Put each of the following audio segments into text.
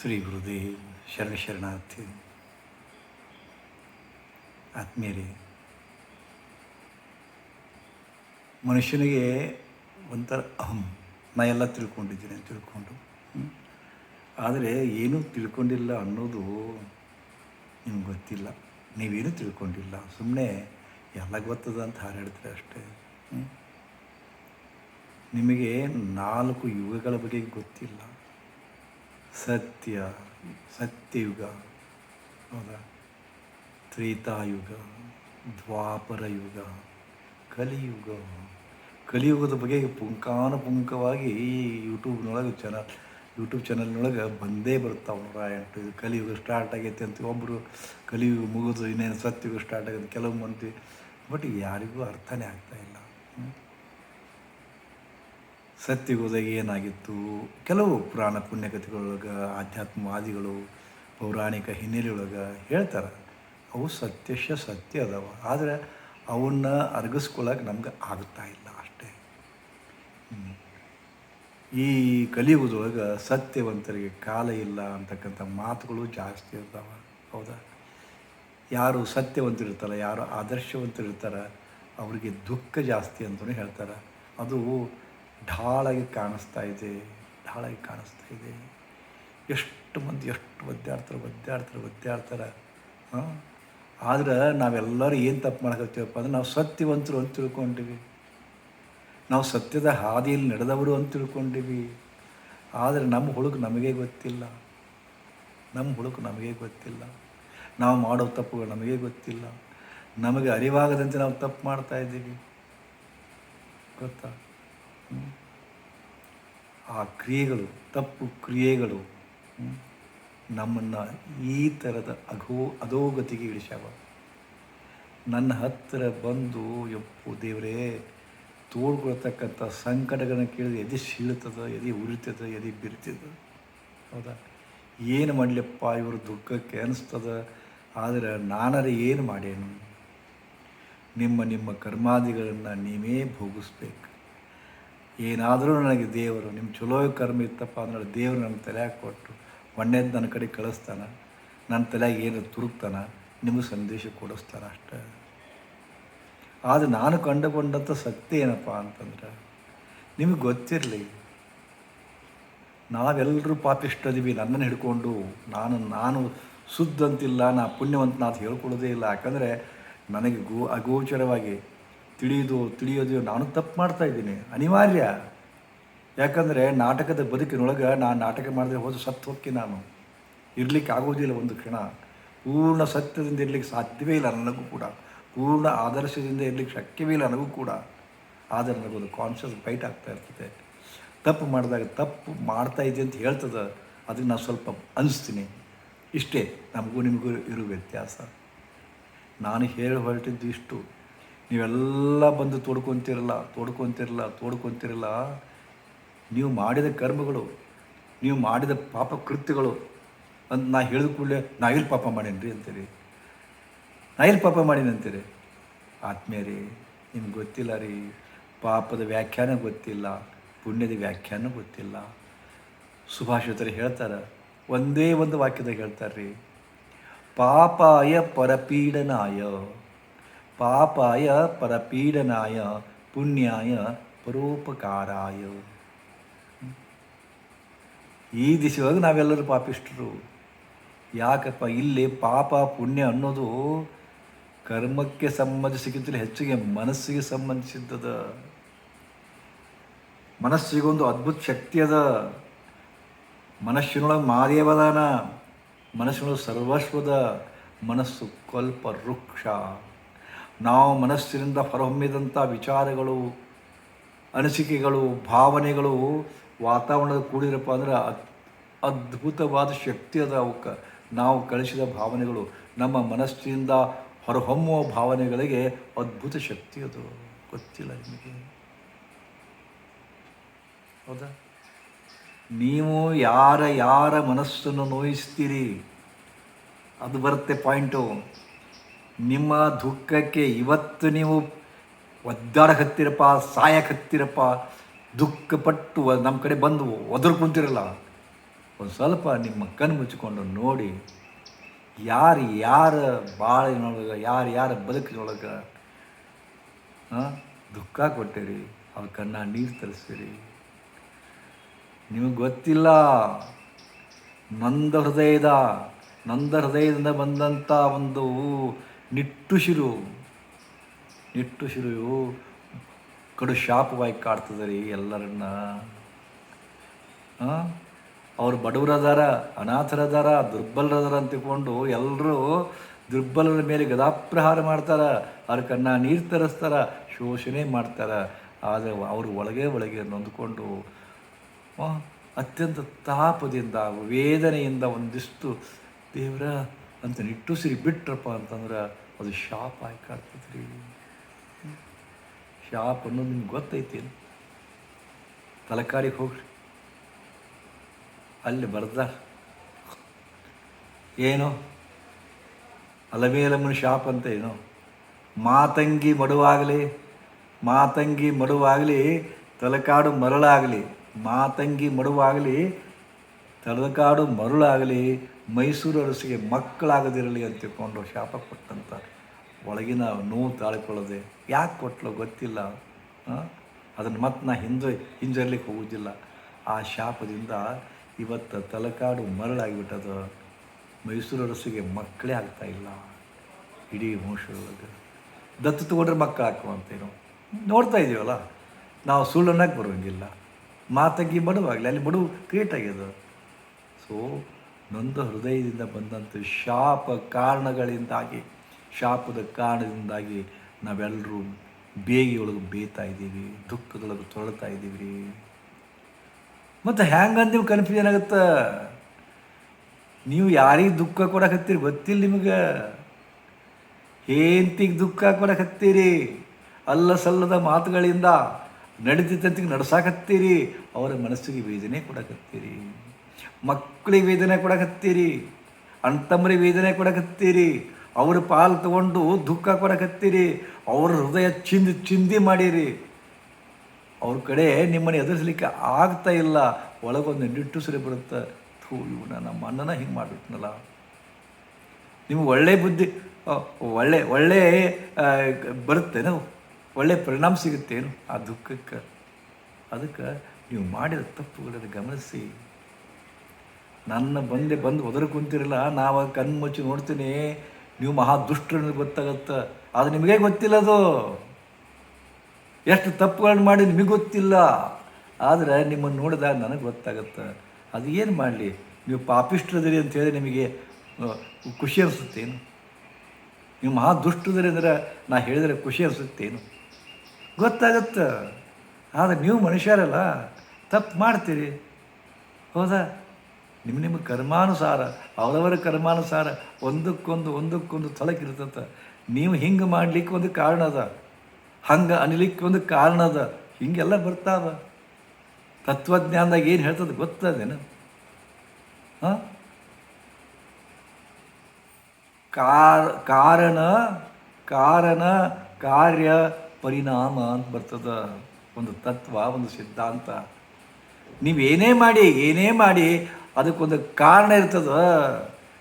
ಶ್ರೀ ಗುರುದೇವ್ ಶರಣ ಶರಣಾರ್ಥಿ. ಆತ್ಮೀಯರೇ, ಮನುಷ್ಯನಿಗೆ ಒಂಥರ ಅಹಂ. ನಾ ಎಲ್ಲ ತಿಳ್ಕೊಂಡಿದ್ದೀನಿ ತಿಳ್ಕೊಂಡು. ಆದರೆ ಏನೂ ತಿಳ್ಕೊಂಡಿಲ್ಲ ಅನ್ನೋದು ನಿಮ್ಗೆ ಗೊತ್ತಿಲ್ಲ. ನೀವೇನು ತಿಳ್ಕೊಂಡಿಲ್ಲ. ಸುಮ್ಮನೆ ಎಲ್ಲ ಗೊತ್ತದ ಅಂತ ಹಾರಾಡ್ತೀರ ಅಷ್ಟೇ. ನಿಮಗೆ ನಾಲ್ಕು ಯುಗಗಳ ಬಗ್ಗೆ ಗೊತ್ತಿಲ್ಲ. ಸತ್ಯ, ಸತ್ಯಯುಗ, ಹೌದಾ? ತ್ರೇತಾಯುಗ ದ್ವಾಪರ ಯುಗ ಕಲಿಯುಗ. ಕಲಿಯುಗದ ಬಗ್ಗೆ ಪುಂಕಾನುಪುಂಕವಾಗಿ ಈ ಯೂಟ್ಯೂಬ್ನೊಳಗೆ ಚಾನಲ್ ಯೂಟ್ಯೂಬ್ ಚಾನಲ್ನೊಳಗೆ ಬಂದೇ ಬರ್ತಾವೆ ನೂರ ಎಂಟು ಕಲಿಯುಗ ಸ್ಟಾರ್ಟ್ ಆಗೈತೆ ಅಂತ ಒಬ್ಬರು ಕಲಿಯುಗ ಮುಗಿದು ಇನ್ನೇನು ಸತ್ಯುಗ ಸ್ಟಾರ್ಟ್ ಆಗುತ್ತೆ ಕೆಲವು ಮಂದಿ ಬಟ್ ಯಾರಿಗೂ ಅರ್ಥನೇ ಆಗ್ತಾ ಹೋದಾಗ ಏನಾಗಿತ್ತು? ಕೆಲವು ಪುರಾಣ ಪುಣ್ಯಕಥೆಗಳೊಳಗೆ, ಆಧ್ಯಾತ್ಮವಾದಿಗಳು ಪೌರಾಣಿಕ ಹಿನ್ನೆಲೆಯೊಳಗೆ ಹೇಳ್ತಾರೆ, ಅವು ಸತ್ಯಶ ಸತ್ಯ ಅದಾವ. ಆದರೆ ಅವನ್ನ ಅರಗಿಸ್ಕೊಳ್ಳೋಕೆ ನಮ್ಗೆ ಆಗ್ತಾ ಇಲ್ಲ ಅಷ್ಟೇ. ಈ ಕಲಿಯುವುದೊಳಗೆ ಸತ್ಯವಂತರಿಗೆ ಕಾಲ ಇಲ್ಲ ಅಂತಕ್ಕಂಥ ಮಾತುಗಳು ಜಾಸ್ತಿ ಇರ್ತಾವ. ಹೌದಾ? ಯಾರು ಸತ್ಯವಂತರಿರ್ತಾರ, ಯಾರು ಆದರ್ಶವಂತರಿರ್ತಾರೆ, ಅವರಿಗೆ ದುಃಖ ಜಾಸ್ತಿ ಅಂತಲೂ ಹೇಳ್ತಾರೆ. ಅದು ಢಾಳಾಗಿ ಕಾಣಿಸ್ತಾ ಇದೆ, ಢಾಳಾಗಿ ಕಾಣಿಸ್ತಾ ಇದೆ. ಎಷ್ಟು ಮಂದಿ, ಎಷ್ಟು ಒದ್ದಾಡ್ತಾರೆ ಒದ್ದಾಡ್ತಾರೆ ಒದ್ದಾಡ್ತಾರೆ ಹಾಂ? ಆದ್ರೆ ನಾವೆಲ್ಲರೂ ಏನು ತಪ್ಪು ಮಾಡಕತ್ತೀವಪ್ಪ ಅಂದ್ರೆ ನಾವು ಸತ್ಯವಂತರು ಅಂತ ತಿಳ್ಕೊಂಡಿವಿ. ನಾವು ಸತ್ಯದ ಹಾದಿಯಲ್ಲಿ ನಡೆದವರು ಅಂತ ತಿಳ್ಕೊಂಡಿವಿ. ಆದರೆ ನಮ್ಮ ಹುಳುಕು ನಮಗೇ ಗೊತ್ತಿಲ್ಲ. ನಮ್ಮ ಹುಳುಕು ನಮಗೇ ಗೊತ್ತಿಲ್ಲ. ನಾವು ಮಾಡೋ ತಪ್ಪುಗಳು ನಮಗೇ ಗೊತ್ತಿಲ್ಲ. ನಮಗೆ ಅರಿವಾಗದಂತೆ ನಾವು ತಪ್ಪು ಮಾಡ್ತಾ ಇದ್ದೀವಿ. ಗೊತ್ತಾ? ಆ ಕ್ರಿಯೆಗಳು, ತಪ್ಪು ಕ್ರಿಯೆಗಳು ನಮ್ಮನ್ನು ಈ ಥರದ ಅಘೋ, ಅಧೋಗತಿಗೆ ಇಳಿಸ್ಯಾವ. ನನ್ನ ಹತ್ತಿರ ಬಂದು ಎಪ್ಪು ದೇವರೇ ತೋಡ್ಕೊಳ್ತಕ್ಕಂಥ ಸಂಕಟಗಳನ್ನು ಕೇಳಿದ್ರೆ ಎದೆ ಸೀಳ್ತದ ಎದೆ ಉರಿತದ, ಎದೆ ಬಿರ್ತದ. ಹೌದಾ? ಏನು ಮಾಡಲಿಪ್ಪ ಇವರು ದುಃಖಕ್ಕೆ ಅನಿಸ್ತದ? ಆದರೆ ನಾನರೆ ಏನು ಮಾಡೇನು ನಿಮ್ಮ ನಿಮ್ಮ ಕರ್ಮಾದಿಗಳನ್ನು ನೀವೇ ಭೋಗಿಸ್ಬೇಕು. ಏನಾದರೂ ನನಗೆ ದೇವರು, ನಿಮ್ಮ ಚಲೋ ಕರ್ಮ ಇತ್ತಪ್ಪ ಅಂದ್ರೆ ದೇವರು ನನ್ನ ತಲೆಯಾಗ ಕೊಟ್ಟು ಒಣ್ಣೆದ್ದು ನನ್ನ ಕಡೆ ಕಳಿಸ್ತಾನೆ. ನನ್ನ ತಲೆಯಾಗ ಏನು ತುರುಕ್ತಾನೆ, ನಿಮಗೆ ಸಂದೇಶ ಕೊಡಿಸ್ತಾನೆ ಅಷ್ಟೇ. ಆದರೆ ನಾನು ಕಂಡುಕೊಂಡಂಥ ಸತ್ಯ ಏನಪ್ಪ ಅಂತಂದ್ರೆ, ನಿಮಗೆ ಗೊತ್ತಿರಲಿ, ನಾವೆಲ್ಲರೂ ಪಾಪಿಷ್ಟದೀವಿ ನನ್ನನ್ನು ಹಿಡ್ಕೊಂಡು ನಾನು ನಾನು ಶುದ್ಧ ಅಂತಿಲ್ಲ ನಾ ಪುಣ್ಯವಂತ ಅಂತ ಹೇಳ್ಕೊಳ್ಳೋದೇ ಇಲ್ಲ. ಯಾಕಂದರೆ ನನಗೆ ಗೋ, ಅಗೋಚರವಾಗಿ ತಿಳಿಯೋದು ತಿಳಿಯೋದು ನಾನು ತಪ್ಪು ಮಾಡ್ತಾ ಇದ್ದೀನಿ. ಅನಿವಾರ್ಯ. ಯಾಕಂದರೆ ನಾಟಕದ ಬದುಕಿನೊಳಗೆ ನಾನು ನಾಟಕ ಮಾಡಿದ್ರೆ ಹೋದ ಸತ್ತು ಹೋಗಿ ನಾನು. ಇರಲಿಕ್ಕೆ ಆಗೋದಿಲ್ಲ ಒಂದು ಕ್ಷಣ. ಪೂರ್ಣ ಸತ್ಯದಿಂದ ಇರಲಿಕ್ಕೆ ಸಾಧ್ಯವೇ ಇಲ್ಲ ನನಗೂ ಕೂಡ. ಪೂರ್ಣ ಆದರ್ಶದಿಂದ ಇರಲಿಕ್ಕೆ ಶಕ್ಯವೇ ಇಲ್ಲ ನನಗೂ ಕೂಡ. ಆದರೆ ನನಗೊಂದು ಕಾನ್ಷಿಯಸ್ ಬೈಟ್ ಆಗ್ತಾ ಇರ್ತದೆ. ತಪ್ಪು ಮಾಡಿದಾಗ ತಪ್ಪು ಮಾಡ್ತಾ ಇದೆ ಅಂತ ಹೇಳ್ತದೆ ಅದಕ್ಕೆ ನಾನು ಸ್ವಲ್ಪ ಅನಿಸ್ತೀನಿ. ಇಷ್ಟೇ. ನಮಗೂ ನಿಮಗೂ ಇರೋ ವ್ಯತ್ಯಾಸ. ನಾನು ಹೇಳಿ ಹೊರಟಿದ್ದು ಇಷ್ಟು. ನೀವೆಲ್ಲ ಬಂದು ತೋಡ್ಕೊತಿರಲ್ಲ ತೋಡ್ಕೊತಿರಲ್ಲ ತೋಡ್ಕೊತಿರಲ್ಲ. ನೀವು ಮಾಡಿದ ಕರ್ಮಗಳು, ನೀವು ಮಾಡಿದ ಪಾಪ ಕೃತ್ಯಗಳು ಅಂತ ನಾ ಹೇಳಿದ ಕೂಡಲೇ ನಾ ಇಲ್ಲಿ ಪಾಪ ಮಾಡೇನ್ರಿ ಅಂತೀರಿ? ನಾ ಇಲ್ಲಿ ಪಾಪ ಮಾಡೀನಿ ಅಂತೀರಿ? ಆತ್ಮೀಯರೇ, ನಿಮ್ಗೆ ಗೊತ್ತಿಲ್ಲ ರೀ. ಪಾಪದ ವ್ಯಾಖ್ಯಾನ ಗೊತ್ತಿಲ್ಲ, ಪುಣ್ಯದ ವ್ಯಾಖ್ಯಾನ ಗೊತ್ತಿಲ್ಲ. ಸುಭಾಷಿತರು ಹೇಳ್ತಾರೆ, ಒಂದೇ ಒಂದು ವಾಕ್ಯದಾಗ ಹೇಳ್ತಾರೆ ರೀ ಪಾಪಾಯ ಪರಪೀಡನಾಯ. ಪಾಪಾಯ ಪರಪೀಡನಾಯ ಪುಣ್ಯಾಯ ಪರೋಪಕಾರಾಯ. ಈ ದಿಶೆಯೊಳಗೆ ನಾವೆಲ್ಲರೂ ಪಾಪಿಷ್ಟರು. ಯಾಕಪ್ಪ ಇಲ್ಲಿ ಪಾಪ ಪುಣ್ಯ ಅನ್ನೋದು ಕರ್ಮಕ್ಕೆ ಸಂಬಂಧಿಸಿಕ್ಕಿಂತಲೂ ಹೆಚ್ಚಿಗೆ ಮನಸ್ಸಿಗೆ ಸಂಬಂಧಿಸಿದ್ದದ. ಮನಸ್ಸಿಗೊಂದು ಅದ್ಭುತ ಶಕ್ತಿ ಅದ. ಮನಸ್ಸಿನೊಳಗೆ ಮಾದೇವದಾನ ಮನಸ್ಸಿನೊಳಗೆ ಸರ್ವಸ್ವದ ಮನಸ್ಸು ಕಲ್ಪ ವೃಕ್ಷ. ನಾವು ಮನಸ್ಸಿನಿಂದ ಹೊರಹೊಮ್ಮಿದಂಥ ವಿಚಾರಗಳು, ಅನಿಸಿಕೆಗಳು, ಭಾವನೆಗಳು ವಾತಾವರಣದ ಕೂಡಿರಪ್ಪ ಅಂದ್ರೆ ಅದ್, ಅದ್ಭುತವಾದ ಶಕ್ತಿ ಅದ ಅವಕ್ಕೆ. ನಾವು ಕಳಿಸಿದ ಭಾವನೆಗಳು, ನಮ್ಮ ಮನಸ್ಸಿನಿಂದ ಹೊರಹೊಮ್ಮುವ ಭಾವನೆಗಳಿಗೆ ಅದ್ಭುತ ಶಕ್ತಿ ಅದು. ಗೊತ್ತಿಲ್ಲ ನಿಮಗೆ? ಹೌದಾ? ನೀವು ಯಾರ ಯಾರ ಮನಸ್ಸನ್ನು ನೋಯಿಸ್ತೀರಿ? ಅದು ಬರುತ್ತೆ ಪಾಯಿಂಟು. ನಿಮ್ಮ ದುಃಖಕ್ಕೆ ಇವತ್ತು ನೀವು ಒದ್ದಾಡಕತ್ತೀರಪ್ಪ ಸಾಯಕತ್ತೀರಪ್ಪ ದುಃಖಪಟ್ಟು ನಮ್ಮ ಕಡೆ ಬಂದು ಒದರು ಕುಂತಿರಲ್ಲ. ಒಂದು ಸ್ವಲ್ಪ ನಿಮ್ಮ ಕಣ್ಣು ಮುಚ್ಚಿಕೊಂಡು ನೋಡಿ, ಯಾರು ಯಾರ ಬಾಳಿನೊಳಗೆ, ಯಾರು ಯಾರ ಬದುಕಿನೊಳಗೆ ದುಃಖ ಕೊಟ್ಟಿರಿ, ಅವ್ರ ಕಣ್ಣ ನೀರು ತರಿಸ್ತೀರಿ ನಿಮಗೆ ಗೊತ್ತಿಲ್ಲ, ನಂದ ಹೃದಯದ, ನಂದ ಹೃದಯದಿಂದ ಬಂದಂಥ ಒಂದು ನಿಟ್ಟುಸಿರು ನಿಟ್ಟುಸಿರು ಕಡು ಶಾಪವಾಗಿ ಕಾಡ್ತದೆ ರೀ ಎಲ್ಲರನ್ನ. ಅವ್ರು ಬಡವರದಾರ, ಅನಾಥರದಾರ, ದುರ್ಬಲರದಾರ ಅಂತ ತಿಳ್ಕೊಂಡು ಎಲ್ಲರೂ ದುರ್ಬಲರ ಮೇಲೆ ಗದಾಪ್ರಹಾರ ಮಾಡ್ತಾರೆ ಅವ್ರ ಕಣ್ಣ ನೀರು ತರಿಸ್ತಾರ, ಶೋಷಣೆ ಮಾಡ್ತಾರೆ. ಆದರೆ ಅವರು ಒಳಗೆ ಒಳಗೆ ನೊಂದ್ಕೊಂಡು ಅತ್ಯಂತ ತಾಪದಿಂದ, ವೇದನೆಯಿಂದ ಒಂದಿಷ್ಟು ದೇವ್ರ ಅಂತ ನಿಟ್ಟುಸಿರಿ ಬಿಟ್ರಪ್ಪ ಅಂತಂದ್ರೆ ಅದು ಶಾಪ್ ಆಗಿ ಕಾಡ್ತೈತೆ ರೀ ಶಾಪ್ ಅನ್ನೋದು ನಿಮ್ಗೆ ಗೊತ್ತೈತಿ ತಲಕಾರಿಗೆ ಹೋಗ್ರಿ. ಅಲ್ಲಿ ಬರ್ದ. ಏನು? ಅಲಮೇಲಮ್ಮನ ಶಾಪ್ ಅಂತ ಏನು? ಮಾತಂಗಿ ಮಡುವಾಗಲಿ ಮಾತಂಗಿ ಮಡುವಾಗಲಿ, ತಲಕಾಡು ಮರಳಾಗಲಿ, ಮಾತಂಗಿ ಮಡುವಾಗಲಿ ತಲಕಾಡು ಮರುಳಾಗಲಿ, ಮೈಸೂರು ಅರಸಿಗೆ ಮಕ್ಕಳಾಗದಿರಲಿ ಅಂತ ತಿಳ್ಕೊಂಡು ಶಾಪ ಕೊಟ್ಟಂತ ಒಳಗಿನ ನೋವು ತಾಳ್ಕೊಳ್ಳೋದೆ ಯಾಕೆ ಕೊಟ್ಟಲು ಗೊತ್ತಿಲ್ಲ. ಅದನ್ನು ಮತ್ತೆ ನಾ ಹಿಂದೆ, ಹಿಂಜರ್ಲಿಕ್ಕೆ ಹೋಗೋದಿಲ್ಲ. ಆ ಶಾಪದಿಂದ ಇವತ್ತು ತಲಕಾಡು ಮರಳಾಗಿಬಿಟ್ಟದ. ಮೈಸೂರು ಅರಸಿಗೆ ಮಕ್ಕಳೇ ಆಗ್ತಾ ಇಲ್ಲ. ಇಡೀ ವಂಶದೊಳಗೆ. ದತ್ತು ತಗೊಂಡ್ರೆ ಮಕ್ಕಳು ಹಾಕುವಂತೇನು. ನೋಡ್ತಾ ಇದ್ದೀವಲ್ಲ ನಾವು ಸುಳ್ಳು ಅನ್ನಕ್ಕೆ ಬರೋಂಗಿಲ್ಲ. ಮಾತಂಗಿ ಬಡವಾಗಲಿ ಅಲ್ಲಿ ಬಡವು ಕ್ರಿಯೇಟ್ ಆಗ್ಯದ. ಸೊ ನೊಂದ ಹೃದಯದಿಂದ ಬಂದಂಥ ಶಾಪ ಕಾರಣಗಳಿಂದಾಗಿ, ಶಾಪದ ಕಾರಣದಿಂದಾಗಿ ನಾವೆಲ್ಲರೂ ಬೇಗಿಯೊಳಗೆ ಬೇಯ್ತಾ ಇದ್ದೀವಿ, ದುಃಖದೊಳಗೆ ತೊಳ್ತಾ ಇದ್ದೀವಿ. ಮತ್ತು ಹ್ಯಾಂಗಂತ ನೀವು ಕನ್ಫ್ಯೂಷನ್ ಆಗುತ್ತೆ ನೀವು ಯಾರಿಗೆ ದುಃಖ ಕೊಡಕತ್ತೀರಿ ಗೊತ್ತಿಲ್ಲ ನಿಮಗೆ. ಏಂತಿಗೆ ದುಃಖ ಕೊಡಕತ್ತೀರಿ, ಅಲ್ಲ ಸಲ್ಲದ ಮಾತುಗಳಿಂದ ನಡೀತಿದ್ದಂತಿಗೆ ನಡ್ಸಾಕತ್ತೀರಿ, ಅವರ ಮನಸ್ಸಿಗೆ ವೇದನೆ ಕೊಡಕತ್ತೀರಿ. ಮಕ್ಕಳಿಗೆ ವೇದನೆ ಕೊಡಕತ್ತೀರಿ ಅಣ್ತಮ್ಮರಿಗೆ ವೇದನೆ ಕೊಡಕತ್ತೀರಿ, ಅವ್ರ ಪಾಲು ತಗೊಂಡು ದುಃಖ ಕೊಡಕತ್ತೀರಿ, ಅವ್ರ ಹೃದಯ ಚಿಂದಿ ಚಿಂದಿ ಮಾಡಿರಿ. ಅವ್ರ ಕಡೆ ನಿಮ್ಮನ್ನು ಎದುರಿಸ್ಲಿಕ್ಕೆ ಆಗ್ತಾ ಇಲ್ಲ. ಒಳಗೊಂದು ನಿಟ್ಟುಸಿರಿ ಬರುತ್ತೆ. ಥೂ, ಇವನ ನಮ್ಮ ಅಣ್ಣನ ಹಿಂಗೆ ಮಾಡಿಬಿಟ್ನಲ್ಲ. ನಿಮ್ಗೆ ಒಳ್ಳೆ ಬುದ್ಧಿ ಒಳ್ಳೆ ಒಳ್ಳೆ ಬರುತ್ತೇನೋ, ಒಳ್ಳೆ ಪರಿಣಾಮ ಸಿಗುತ್ತೇನು ಆ ದುಃಖಕ್ಕೆ. ಅದಕ್ಕೆ ನೀವು ಮಾಡಿದ ತಪ್ಪುಗಳನ್ನು ಗಮನಿಸಿ. ನನ್ನ ಬಂದೆ ಬಂದು ಒದರು ಕುಂತಿರಲ್ಲ, ನಾವು ಕಣ್ಣು ಮುಚ್ಚಿ ನೋಡ್ತೀನಿ. ನೀವು ಮಹಾ ದುಷ್ಟರನ್ನು ಗೊತ್ತಾಗತ್ತೆ. ಅದು ನಿಮಗೆ ಗೊತ್ತಿಲ್ಲ ಅದು? ಎಷ್ಟು ತಪ್ಪುಗಳನ್ನು ಮಾಡಿ ನಿಮಗೆ ಗೊತ್ತಿಲ್ಲ. ಆದರೆ ನಿಮ್ಮನ್ನು ನೋಡಿದಾಗ ನನಗೆ ಗೊತ್ತಾಗತ್ತೆ. ಅದು ಏನು ಮಾಡಲಿ? ನೀವು ಪಾಪಿಷ್ಟ್ರದಿರಿ ಅಂತ ಹೇಳಿ ನಿಮಗೆ ಖುಷಿ ಅನಿಸುತ್ತೇನು? ನೀವು ಮಹಾ ದುಷ್ಟದಿರಿ ಅಂದ್ರೆ ನಾ ಹೇಳಿದರೆ ಖುಷಿ ಅನಿಸುತ್ತೇನು? ಗೊತ್ತಾಗತ್ತೆ. ಆದರೆ ನೀವು ಮನುಷ್ಯರಲ್ಲ, ತಪ್ಪು ಮಾಡ್ತೀರಿ. ಹೌದಾ? ನಿಮ್ಮ ನಿಮ್ಮ ಕರ್ಮಾನುಸಾರ, ಅವರವರ ಕರ್ಮಾನುಸಾರ ಒಂದಕ್ಕೊಂದು ಒಂದಕ್ಕೊಂದು ತಳಕಿರ್ತದೆ ನೀವು ಹಿಂಗೆ ಮಾಡ್ಲಿಕ್ಕೆ ಒಂದು ಕಾರಣ ಅದ. ಹಂಗೆ ಅನ್ಲಿಕ್ಕೆ ಒಂದು ಕಾರಣ ಅದ. ಹಿಂಗೆಲ್ಲ ಬರ್ತಾವ ತತ್ವಜ್ಞಾನದಾಗ ಏನು ಹೇಳ್ತದೆ ಗೊತ್ತದೇನು? ಹಾಂ? ಕಾರ, ಕಾರಣ ಕಾರಣ, ಕಾರ್ಯ, ಪರಿಣಾಮ ಅಂತ ಬರ್ತದ. ಒಂದು ತತ್ವ, ಒಂದು ಸಿದ್ಧಾಂತ. ನೀವೇನೇ ಮಾಡಿ, ಏನೇ ಮಾಡಿ ಅದಕ್ಕೊಂದು ಕಾರಣ ಇರ್ತದ.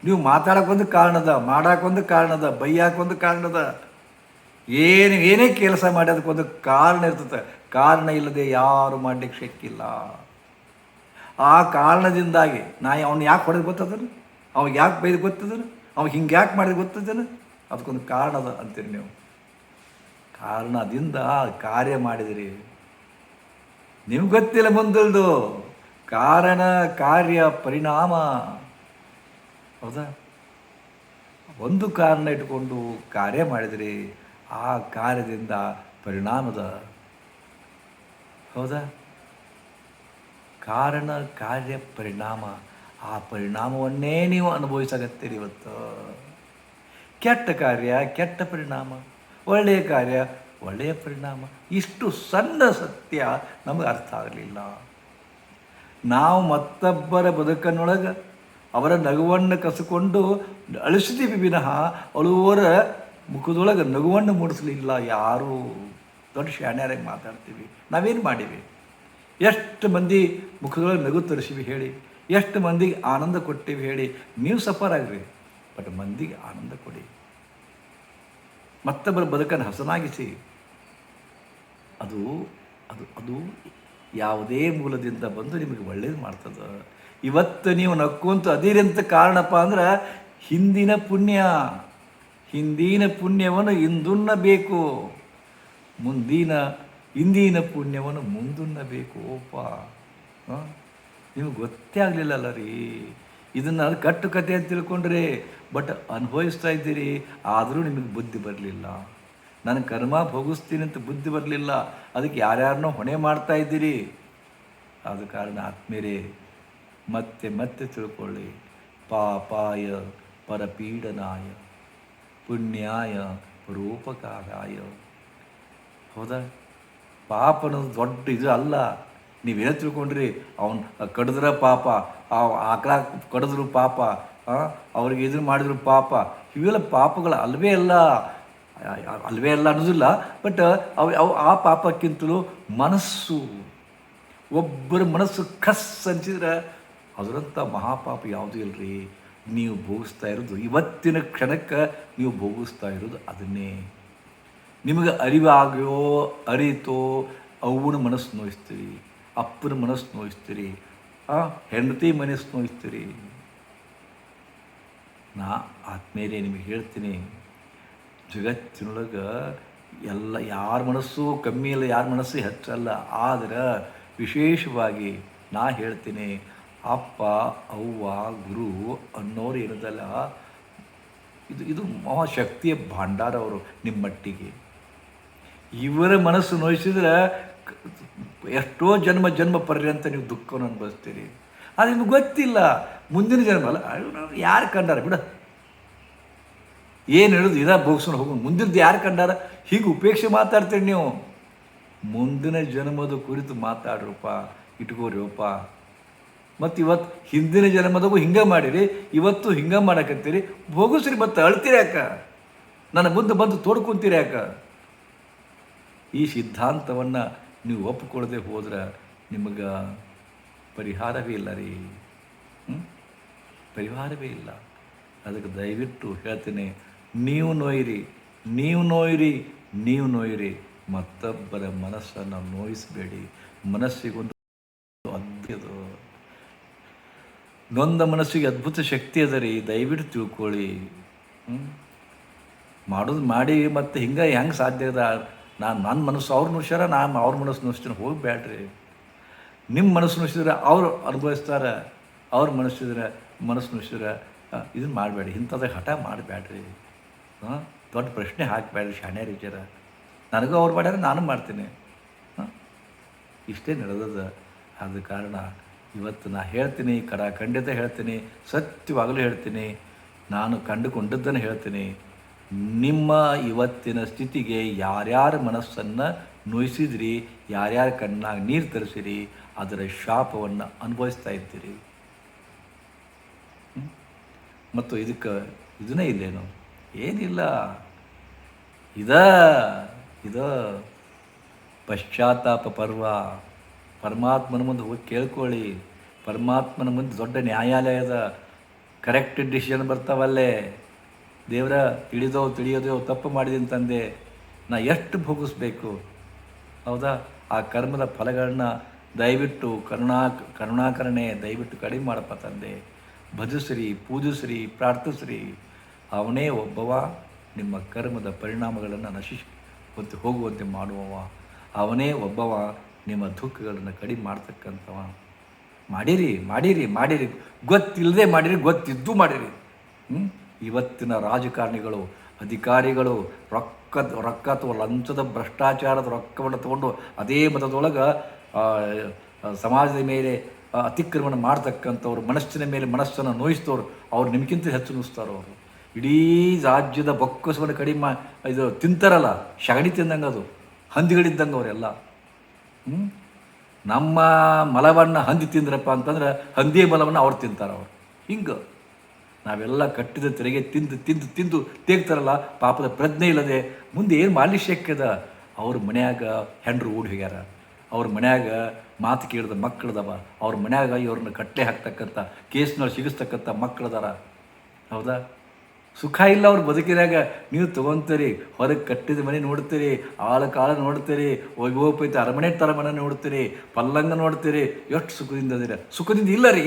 ನೀವು ಮಾತಾಡೋಕ್ಕೊಂದು ಕಾರಣದ, ಮಾಡೋಕ್ಕೊಂದು ಕಾರಣದ ಬೈಯಾಕೊಂದು ಕಾರಣದ, ಏನು, ಏನೇ ಕೆಲಸ ಮಾಡಿ ಅದಕ್ಕೊಂದು ಕಾರಣ ಇರ್ತದೆ. ಕಾರಣ ಇಲ್ಲದೆ ಯಾರು ಮಾಡ್ಲಿಕ್ಕೆ ಶಕ್ಕಿಲ್ಲ ಆ ಕಾರಣದಿಂದಾಗಿ ನಾ ಅವ್ನು ಯಾಕೆ ಹೊಡೆದು ಗೊತ್ತದನು ಅವಾಗ ಯಾಕೆ ಬೈದು ಗೊತ್ತದನು ಅವಾಗ ಹಿಂಗೆ ಯಾಕೆ ಮಾಡಿದ ಗೊತ್ತದನು ಅದಕ್ಕೊಂದು ಕಾರಣ ಅದ ಅಂತೀರಿ ನೀವು. ಕಾರಣದಿಂದ ಕಾರ್ಯ ಮಾಡಿದಿರಿ. ನಿಮ್ಗೆ ಗೊತ್ತಿಲ್ಲ ಮುಂದಲ್ದು ಕಾರಣ, ಕಾರ್ಯ, ಪರಿಣಾಮ. ಹೌದಾ? ಒಂದು ಕಾರಣ ಇಟ್ಕೊಂಡು ಕಾರ್ಯ ಮಾಡಿದರೆ ಆ ಕಾರ್ಯದಿಂದ ಪರಿಣಾಮದ. ಹೌದಾ? ಕಾರಣ, ಕಾರ್ಯ, ಪರಿಣಾಮ. ಆ ಪರಿಣಾಮವನ್ನೇ ನೀವು ಅನುಭವಿಸಾಗತ್ತೀರಿ ಇವತ್ತು. ಕೆಟ್ಟ ಕಾರ್ಯ, ಕೆಟ್ಟ ಪರಿಣಾಮ. ಒಳ್ಳೆಯ ಕಾರ್ಯ, ಒಳ್ಳೆಯ ಪರಿಣಾಮ. ಇಷ್ಟು ಸಣ್ಣ ಸತ್ಯ ನಮಗೆ ಅರ್ಥ ಆಗಲಿಲ್ಲ. ನಾವು ಮತ್ತೊಬ್ಬರ ಬದುಕನ್ನೊಳಗೆ ಅವರ ನಗುವನ್ನು ಕಸಿಕೊಂಡು ಅಳಿಸಿದೀವಿ ವಿನಃ ಅಳುವರ ಮುಖದೊಳಗೆ ನಗುವನ್ನು ಮೂಡಿಸಲಿಲ್ಲ ಯಾರೂ. ದೊಡ್ಡ ಶಾಣ್ಯಾರಾಗಿ ಮಾತಾಡ್ತೀವಿ. ನಾವೇನು ಮಾಡೀವಿ? ಎಷ್ಟು ಮಂದಿ ಮುಖದೊಳಗೆ ನಗು ತರಿಸಿವಿ ಹೇಳಿ. ಎಷ್ಟು ಮಂದಿಗೆ ಆನಂದ ಕೊಟ್ಟಿವಿ ಹೇಳಿ. ನೀವು ಸಫರ್ ಆಗ್ರಿ. ಬಟ್ ಮಂದಿಗೆ ಆನಂದ ಕೊಡಿ. ಮತ್ತೊಬ್ಬರ ಬದುಕನ್ನು ಹಸನಾಗಿಸಿ. ಅದು ಅದು ಅದು ಯಾವುದೇ ಮೂಲದಿಂದ ಬಂದು ನಿಮಗೆ ಒಳ್ಳೇದು ಮಾಡ್ತದೆ. ಇವತ್ತು ನೀವು ನಕ್ಕೊಂತ ಅದಿರಂತ ಕಾರಣಪ್ಪ ಅಂದ್ರೆ ಹಿಂದಿನ ಪುಣ್ಯ, ಹಿಂದಿನ ಪುಣ್ಯವನ್ನು ಇಂದುಣ್ಣಬೇಕು ಮುಂದಿನ, ಹಿಂದಿನ ಪುಣ್ಯವನ್ನು ಮುಂದುಣ್ಣಬೇಕು ಓಪ ನಿಮಗೆ ಗೊತ್ತೇ ಆಗಲಿಲ್ಲಲ್ಲ ರೀ. ಇದನ್ನು ಅದು ಕಟ್ಟು ಕತೆ ಅಂತ ತಿಳ್ಕೊಂಡ್ರೆ, ಬಟ್ ಅನುಭವಿಸ್ತಾ ಇದ್ದೀರಿ, ಆದರೂ ನಿಮಗೆ ಬುದ್ಧಿ ಬರಲಿಲ್ಲ. ನಾನು ಕರ್ಮ ಭೋಗಿಸ್ತೀನಿ ಅಂತ ಬುದ್ಧಿ ಬರಲಿಲ್ಲ. ಅದಕ್ಕೆ ಯಾರ್ಯಾರನ್ನೋ ಹೊಣೆ ಮಾಡ್ತಾ ಇದ್ದೀರಿ? ಆದ ಕಾರಣ ಆತ್ಮೇರೆ ಮತ್ತೆ ಮತ್ತೆ ತಿಳ್ಕೊಳ್ಳಿ. ಪಾಪಾಯ ಪರಪೀಡನಾಯ, ಪುಣ್ಯಾಯ ರೂಪಕಾರಾಯ ಹೌದಾ? ಪಾಪ ಅನ್ನೋದು ದೊಡ್ಡ ಇದು ಅಲ್ಲ. ನೀವೇನು ತಿಳ್ಕೊಂಡ್ರಿ, ಅವನು ಕಡಿದ್ರ ಪಾಪ, ಆ ಆಕಳ ಕಡಿದ್ರು ಪಾಪ ಅವ್ರಿಗೆ ಇದನ್ನು ಮಾಡಿದ್ರು ಪಾಪ, ಇವೆಲ್ಲ ಪಾಪಗಳು ಅಲ್ಲವೇ ಅಲ್ಲ. ಅಲ್ವೇ ಅಲ್ಲ ಅನ್ನೋದಿಲ್ಲ ಬಟ್ ಅವು ಅವು ಆ ಪಾಪಕ್ಕಿಂತಲೂ ಮನಸ್ಸು, ಒಬ್ಬರ ಮನಸ್ಸು ಖಸ್ ಅನ್ಸಿದ್ರೆ ಅದರಂಥ ಮಹಾಪಾಪ ಯಾವುದೂ ಇಲ್ಲರಿ ನೀವು ಭೋಗಿಸ್ತಾ ಇರೋದು, ಇವತ್ತಿನ ಕ್ಷಣಕ್ಕೆ ನೀವು ಭೋಗಿಸ್ತಾ ಇರೋದು ಅದನ್ನೇ. ನಿಮಗೆ ಅರಿವಾಗ್ಯೋ, ಅರಿತೋ ಅವನ ಮನಸ್ಸು ನೋಯಿಸ್ತೀರಿ, ಅಪ್ಪನ ಮನಸ್ಸು ನೋಯಿಸ್ತೀರಿ, ಆ ಹೆಂಡತಿ ಮನಸ್ಸು ನೋಯಿಸ್ತೀರಿ. ನಾ ಆತ್ಮೇಲೆ ನಿಮಗೆ ಹೇಳ್ತೀನಿ ಜಗತ್ತಿನೊಳಗೆ ಎಲ್ಲ ಯಾರ ಮನಸ್ಸು ಕಮ್ಮಿ ಇಲ್ಲ, ಯಾರ ಮನಸ್ಸು ಹೆಚ್ಚಲ್ಲ ಆದರೆ ವಿಶೇಷವಾಗಿ ನಾ ಹೇಳ್ತೀನಿ, ಅಪ್ಪ, ಅವ್ವ, ಗುರು ಅನ್ನೋರು ಏನದಲ್ಲ ಇದು ಇದು ಮಹಾಶಕ್ತಿಯ ಭಾಂಡಾರ ಅವರು ನಿಮ್ಮ ಮಟ್ಟಿಗೆ ಇವರ ಮನಸ್ಸು ನೋಯಿಸಿದ್ರೆ ಎಷ್ಟೋ ಜನ್ಮ ಜನ್ಮ ಪರ್ಯಂತ ನೀವು ದುಃಖವನ್ನು ಅನುಭವಿಸ್ತೀರಿ. ಅದು ನಿಮ್ಗೆ ಗೊತ್ತಿಲ್ಲ. ಮುಂದಿನ ಜನ್ಮ ಅಲ್ಲ. ಯಾರು ಕಂಡಾರ? ಬಿಡ. ಏನು ಹೇಳೋದು ಇದ ಭೋಗಿಸ್ಕೊಂಡು ಹೋಗು ಮುಂದಿನದು ಯಾರು ಕಂಡಾರ? ಹೀಗೆ ಉಪೇಕ್ಷೆ ಮಾತಾಡ್ತೀರಿ ನೀವು. ಮುಂದಿನ ಜನ್ಮದ ಕುರಿತು ಮಾತಾಡ್ರಪ್ಪ, ಇಟ್ಕೋರಿಯಪ್ಪ. ಮತ್ತು ಇವತ್ತು ಹಿಂದಿನ ಜನ್ಮದಾಗೂ ಹಿಂಗೆ ಮಾಡಿರಿ, ಇವತ್ತು ಹಿಂಗೆ ಮಾಡಕತ್ತೀರಿ. ಭೋಗಿಸ್ರಿ ಮತ್ತು ಅಳ್ತೀರಿ ಯಾಕ? ನನ್ನ ಮುಂದೆ ಬಂದು ತೋಡ್ಕೊಂತೀರಿ ಯಾಕ? ಈ ಸಿದ್ಧಾಂತವನ್ನು ನೀವು ಒಪ್ಪಿಕೊಳ್ಳದೆ ಹೋದ್ರೆ ನಿಮಗೆ ಪರಿಹಾರವೇ ಇಲ್ಲ ರೀ. ಪರಿಹಾರವೇ ಇಲ್ಲ. ಅದಕ್ಕೆ ದಯವಿಟ್ಟು ಹೇಳ್ತೀನಿ ನೀವು ನೋಯಿರಿ ನೀವು ನೋಯಿರಿ ನೀವು ನೋಯಿರಿ. ಮತ್ತೊಬ್ಬರ ಮನಸ್ಸನ್ನು ನೋಯಿಸಬೇಡಿ. ಮನಸ್ಸಿಗೊಂದು ಅದ್ಭುತ ನೊಂದ ಮನಸ್ಸಿಗೆ ಅದ್ಭುತ ಶಕ್ತಿ ಅದ ರೀ, ದಯವಿಟ್ಟು ತಿಳ್ಕೊಳ್ಳಿ? ಮಾಡೋದು ಮಾಡಿ ಮತ್ತು ಹಿಂಗೆ ಹೆಂಗೆ ಸಾಧ್ಯ ಅದ? ನಾನು ನನ್ನ ಮನಸ್ಸು ಅವ್ರ ನುಷ್ಯಾರ ನಾನು ಅವ್ರ ಮನಸ್ಸು ನುಸ್ತೀನಿ ಹೋಗ್ಬೇಡ್ರಿ ನಿಮ್ಮ ಮನಸ್ಸು ನುಸಿದ್ರೆ ಅವ್ರು ಅನುಭವಿಸ್ತಾರೆ, ಅವ್ರ ಮನಸ್ಸಿದ್ರೆ ಮನಸ್ಸು ನುಸಿದ್ರೆ ಇದನ್ನು ಮಾಡಬೇಡಿ. ಇಂಥದ್ದೇ ಹಠ ಮಾಡಬೇಡ್ರಿ ಹಾಂ? ದೊಡ್ಡ ಪ್ರಶ್ನೆ ಹಾಕಬೇಡ್ರಿ ಶಾಣ್ಯ ರೀಚರ. ನನಗೂ ಅವ್ರು ಮಾಡ್ಯಾರ, ನಾನು ಮಾಡ್ತೀನಿ. ಹಾಂ? ಇಷ್ಟೇ ನಡೆದದ. ಆದ ಕಾರಣ ಇವತ್ತು ನಾ ಹೇಳ್ತೀನಿ, ಕಡ ಖಂಡಿತ ಹೇಳ್ತೀನಿ, ಸತ್ಯವಾಗಲೂ ಹೇಳ್ತೀನಿ. ನಾನು ಕಂಡುಕೊಂಡದ್ದನ್ನು ಹೇಳ್ತೀನಿ. ನಿಮ್ಮ ಇವತ್ತಿನ ಸ್ಥಿತಿಗೆ ಯಾರ್ಯಾರ ಮನಸ್ಸನ್ನು ನೋಯಿಸಿದ್ರಿ, ಯಾರ್ಯಾರ ಕಣ್ಣಾಗ ನೀರು ತರಿಸಿರಿ, ಅದರ ಶಾಪವನ್ನು ಅನುಭವಿಸ್ತಾ ಇದ್ದೀರಿ ಮತ್ತು ಇದಕ್ಕೆ, ಇದನ್ನೇ ಇಲ್ಲೇನು? ಏನಿಲ್ಲ. ಇದ ಇದ ಪಶ್ಚಾತ್ತಾಪ ಪರ್ವ. ಪರಮಾತ್ಮನ ಮುಂದೆ ಹೋಗಿ ಕೇಳ್ಕೊಳ್ಳಿ. ಪರಮಾತ್ಮನ ಮುಂದೆ ದೊಡ್ಡ ನ್ಯಾಯಾಲಯದ ಕರೆಕ್ಟ್ ಡಿಸಿಷನ್ ಬರ್ತಾವಲ್ಲೇ. ದೇವರ ತಿಳಿದೋ ತಿಳಿಯೋದೋ ತಪ್ಪು ಮಾಡಿದೆ ತಂದೆ, ನಾ ಎಷ್ಟು ಭೋಗಿಸ್ಬೇಕು? ಹೌದಾ? ಆ ಕರ್ಮದ ಫಲಗಳನ್ನ ದಯವಿಟ್ಟು ಕರುಣಾ ಕರುಣಾಕರಣೆ ದಯವಿಟ್ಟು ಕಡಿಮೆ ಮಾಡಪ್ಪ ತಂದೆ. ಭಜಿಸ್ರಿ, ಪೂಜಿಸ್ರಿ, ಪ್ರಾರ್ಥಿಸ್ರಿ. ಅವನೇ ಒಬ್ಬವ ನಿಮ್ಮ ಕರ್ಮದ ಪರಿಣಾಮಗಳನ್ನು ನಶಿಸಿ ಹೊತ್ತು ಹೋಗುವಂತೆ ಮಾಡುವವ. ಅವನೇ ಒಬ್ಬವ ನಿಮ್ಮ ದುಃಖಗಳನ್ನು ಕಡಿಮೆ ಮಾಡ್ತಕ್ಕಂಥವ. ಮಾಡಿರಿ ಮಾಡಿರಿ ಮಾಡಿರಿ. ಗೊತ್ತಿಲ್ಲದೆ ಮಾಡಿರಿ, ಗೊತ್ತಿದ್ದು ಮಾಡಿರಿ. ಇವತ್ತಿನ ರಾಜಕಾರಣಿಗಳು, ಅಧಿಕಾರಿಗಳು ರೊಕ್ಕದ ರೊಕ್ಕ ಅಥವಾ ಲಂಚದ ಭ್ರಷ್ಟಾಚಾರದ ರೊಕ್ಕವನ್ನು ತಗೊಂಡು ಅದೇ ಮತದೊಳಗೆ ಸಮಾಜದ ಮೇಲೆ ಅತಿಕ್ರಮಣ ಮಾಡ್ತಕ್ಕಂಥವ್ರು, ಮನಸ್ಸಿನ ಮೇಲೆ ಮನಸ್ಸನ್ನು ನೋಯಿಸ್ತವ್ರು, ಅವ್ರು ನಿಮಗಿಂತ ಹೆಚ್ಚು ನೋಯಿಸ್ತಾರೋ ಅವರು ಇಡೀ ರಾಜ್ಯದ ಬೊಕ್ಕಸವನ್ನು ಕಡಿಮೆ ಇದು ತಿಂತಾರಲ್ಲ, ಶಗಣಿ ತಿಂದಂಗೆ ಅದು ಹಂದಿಗಳಿದ್ದಂಗೆ ಅವರೆಲ್ಲ. ಹ್ಞೂ ನಮ್ಮ ಮಲವನ್ನು ಹಂದಿ ತಿಂದ್ರಪ್ಪ ಅಂತಂದ್ರೆ ಹಂದಿಯ ಮಲವನ್ನು ಅವ್ರು ತಿಂತಾರೆ ಅವರು. ಹಿಂಗೆ. ನಾವೆಲ್ಲ ಕಟ್ಟಿದ ತೆರಿಗೆ ತಿಂದು ತಿಂದು ತಿಂದು ತೇಗ್ತಾರಲ್ಲ, ಪಾಪದ ಪ್ರಜ್ಞೆ ಇಲ್ಲದೆ ಮುಂದೆ ಏನು ಮಾಡಲಿ ಶಕ್ಯದ ಅವ್ರ ಮನ್ಯಾಗ ಹೆಂಡ್ರು ಓಡಿ ಹೋಗ್ಯಾರ. ಅವ್ರ ಮನ್ಯಾಗ ಮಾತು ಕೇಳಿದ ಮಕ್ಕಳದವ ಅವ್ರ ಮನ್ಯಾಗ ಇವ್ರನ್ನ ಕಟ್ಟಲೆ ಹಾಕ್ತಕ್ಕಂಥ ಕೇಸ್ನಲ್ಲಿ ಸಿಗಿಸ್ತಕ್ಕಂಥ ಮಕ್ಕಳದಾರ ಹೌದಾ? ಸುಖ ಇಲ್ಲ ಅವ್ರು ಬದುಕಿದಾಗ. ನೀವು ತೊಗೊಂತೀರಿ, ಹೊರಗೆ ಕಟ್ಟಿದ ಮನೆ ನೋಡ್ತೀರಿ, ಆಳ ಕಾಳ ನೋಡ್ತೀರಿ ವೈಭವೋಪೈತಿ ಅರಮನೆ ತರಮನೆ ನೋಡ್ತೀರಿ, ಪಲ್ಲಂಗ ನೋಡ್ತೀರಿ, ಎಷ್ಟು ಸುಖದಿಂದ ಅದಿರ ಸುಖದಿಂದ ಇಲ್ಲ ರೀ.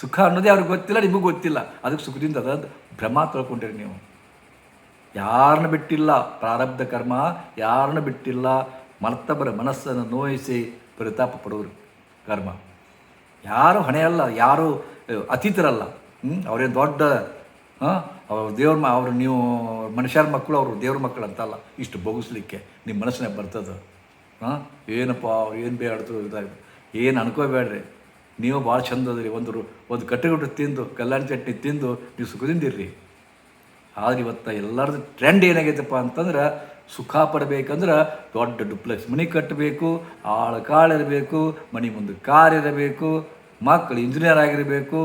ಸುಖ ಅನ್ನೋದೇ ಅವ್ರಿಗೆ ಗೊತ್ತಿಲ್ಲ, ನಿಮಗೂ ಗೊತ್ತಿಲ್ಲ. ಅದಕ್ಕೆ ಸುಖದಿಂದ ಅದ, ಭ್ರಮ ತೊಳ್ಕೊಂಡಿರಿ ನೀವು. ಯಾರನ್ನ ಬಿಟ್ಟಿಲ್ಲ ಪ್ರಾರಬ್ಧ ಕರ್ಮ ಯಾರನ್ನ ಬಿಟ್ಟಿಲ್ಲ ಮತ್ತೊಬ್ಬರ ಮನಸ್ಸನ್ನು ನೋಯಿಸಿ ಪರಿತಾಪ ಪಡೋರು ಕರ್ಮ. ಯಾರು ಹಣೆಯಲ್ಲ, ಯಾರು ಅತೀತರಲ್ಲ ಹ್ಞೂ ಅವ್ರೇನು ದೊಡ್ಡ ಅವ್ರ ದೇವ್ರ ಮ ಅವರು ನೀವು ಮನುಷ್ಯರ ಮಕ್ಕಳು, ಅವರು ದೇವ್ರ ಮಕ್ಕಳು ಅಂತಲ್ಲ ಇಷ್ಟು ಬೊಗಿಸ್ಲಿಕ್ಕೆ ನಿಮ್ಮ ಮನಸ್ಸಿನಾಗ ಬರ್ತದೆ. ಹಾಂ? ಏನಪ್ಪ, ಏನು ಬೇಡದು ಇದಾಗ ಏನು ಅನ್ಕೋಬೇಡ್ರಿ. ನೀವು ಭಾಳ ಚಂದ ಅದ್ರಿ ಒಂದು ಒಂದು ಕಟ್ಟೆಗುಟ್ಟು ತಿಂದು, ಕಲ್ಯಾಣ ಚಟ್ನಿ ತಿಂದು ನೀವು ಸುಖದಿಂದಿರ್ರಿ. ಆದ್ರೆ ಇವತ್ತು ಎಲ್ಲರದ್ದು ಟ್ರೆಂಡ್ ಏನಾಗೈತಪ್ಪ ಅಂತಂದ್ರೆ ಸುಖ ಪಡಬೇಕಂದ್ರೆ ದೊಡ್ಡ ಡುಪ್ಲೆಕ್ಸ್ ಮನೆ ಕಟ್ಟಬೇಕು ಆಳು ಕಾಳಿರಬೇಕು ಮನೆ ಮುಂದೆ ಕಾರ್ ಇರಬೇಕು ಮಕ್ಕಳು ಇಂಜಿನಿಯರ್ ಆಗಿರಬೇಕು.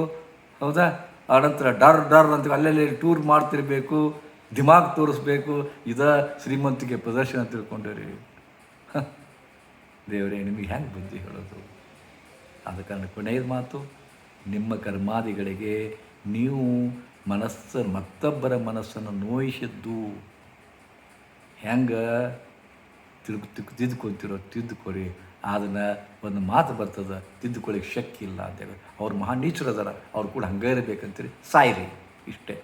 ಹೌದಾ? ಆನಂತರ ಡರ್ ಡರ್ ಅಂತ ಅಲ್ಲೆಲ್ಲಿ ಟೂರ್ ಮಾಡ್ತಿರ್ಬೇಕು, ದಿಮಾಗ್ ತೋರಿಸ್ಬೇಕು, ಇದ ಶ್ರೀಮಂತಿಗೆ ಪ್ರದರ್ಶನ ತಿಳ್ಕೊಂಡಿರಿ. ದೇವರೇ, ನಿಮಗೆ ಹೆಂಗೆ ಬುದ್ಧಿ ಹೇಳೋದು? ಆದ ಕಾರಣ ಕೊನೆಯ ಮಾತು, ನಿಮ್ಮ ಕರ್ಮಾದಿಗಳಿಗೆ ನೀವು ಮನಸ್ಸು, ಮತ್ತೊಬ್ಬರ ಮನಸ್ಸನ್ನು ನೋಯಿಸಿದ್ದು ಹೆಂಗೆ ತಿಳ್ಕೊ ತಿದ್ಕೊತಿರೋ ತಿದ್ದುಕೊರಿ ಅದನ್ನು ಒಂದು ಮಾತು ಬರ್ತದೆ, ತಿದ್ದುಕೊಳ್ಳಿಕ್ಕೆ ಶಕ್ತಿ ಇಲ್ಲ ಅಂತೇಳಿ ಅವ್ರು ಮಹಾ ನೀಚರು ಅದಾರ, ಅವ್ರು ಕೂಡ ಹಂಗೆ ಇರಬೇಕಂತೀರಿ ಸಾಯಿರಿ, ಇಷ್ಟೇ.